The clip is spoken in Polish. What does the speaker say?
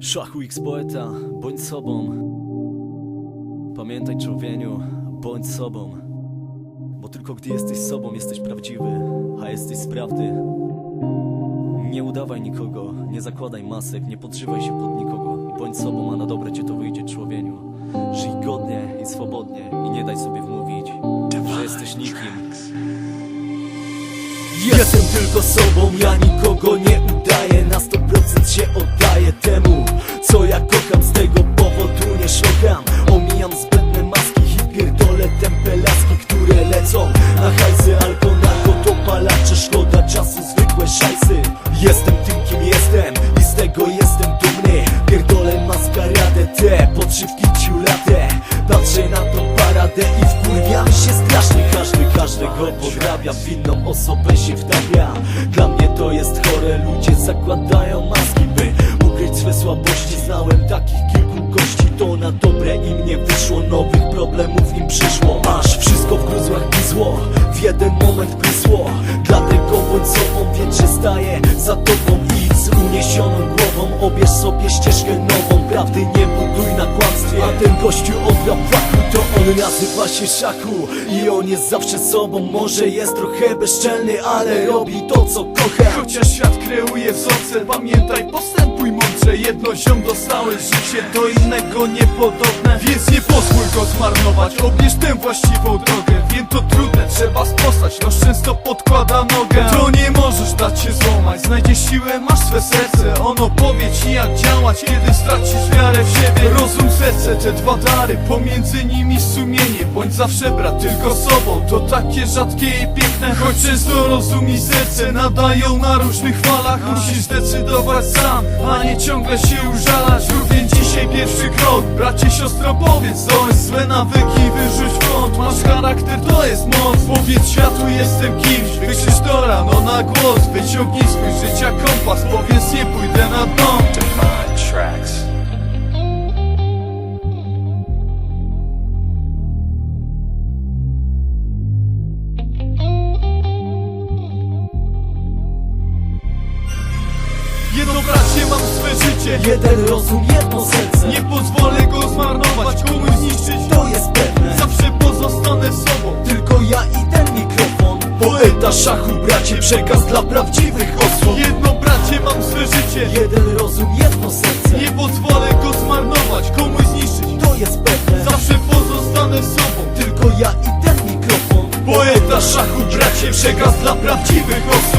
Szachu X poeta, bądź sobą. Pamiętaj człowieniu, bądź sobą. Bo tylko gdy jesteś sobą, jesteś prawdziwy, a jesteś z prawdy. Nie udawaj nikogo, nie zakładaj masek, nie podżywaj się pod nikogo. Bądź sobą, a na dobre cię to wyjdzie człowieniu. Żyj godnie i swobodnie i nie daj sobie wmówić, że jesteś nikim. Jestem tylko sobą, ja nikogo dumny Pierdolę maskaradę tę, podszywki ciulatę Patrzę na tą paradę i wkurwiam się strasznie. Każdy każdego podrabia, w inną osobę się wtapia. Dla mnie to jest chore, ludzie zakładają maski By ukryć swe słabości, znałem takich kilku gości To na dobre im nie wyszło, nowych problemów im przyszło. Aż wszystko w gruzłach pisło, w jeden moment prysło. Dlatego bądź sobą, wiedz, że staję za tobą Uniesioną głową, obierz sobie ścieżkę nową. Prawdy nie buduj na kłamstwie, a ten gościu od rapaku To on nazywa się Szaku. I on jest zawsze sobą Może jest trochę bezczelny, ale robi to co kocha. Chociaż świat kreuje wzorce Pamiętaj, postępuj mądrze. Jedno ziom dostałeś życie Do innego niepodobne. Więc nie pozwól go zmarnować Obierz tę właściwą drogę. Wiem to trudne, trzeba spostać Noż często podkłada nogę. To nie możesz dać się złamać Znajdziesz siłę, masz swe serce. Ono powie ci jak działać Kiedy stracisz wiarę w siebie. Rozum, serce, te dwa dary Pomiędzy nimi sumienie. Bądź zawsze brat tylko sobą. To takie rzadkie i piękne Choć często rozum i serce Nadają na różnych falach. Musisz zdecydować sam A nie ciągle się użalać. Więc dzisiaj pierwszy krok. Bracie, siostro, powiedz jest złe nawyki, wyrzuć w kąt Masz charakter, to jest moc. Powiedz światu, jestem to rano na głos Wyciągnij swój życia kompas Powiedz nie pójdę na dno Divine Tracks. Jedno bracie, mam swe życie Jeden rozum, jedno serce na szachu Bracie, przekaz dla prawdziwych osób. Jedno bracie, mam swe życie. Jeden rozum, jedno serce. Nie pozwolę go zmarnować, komuś zniszczyć. To jest pewne. Zawsze pozostanę sobą. Tylko ja i ten mikrofon. Poeta szachu, bracie, przekaz dla prawdziwych osób.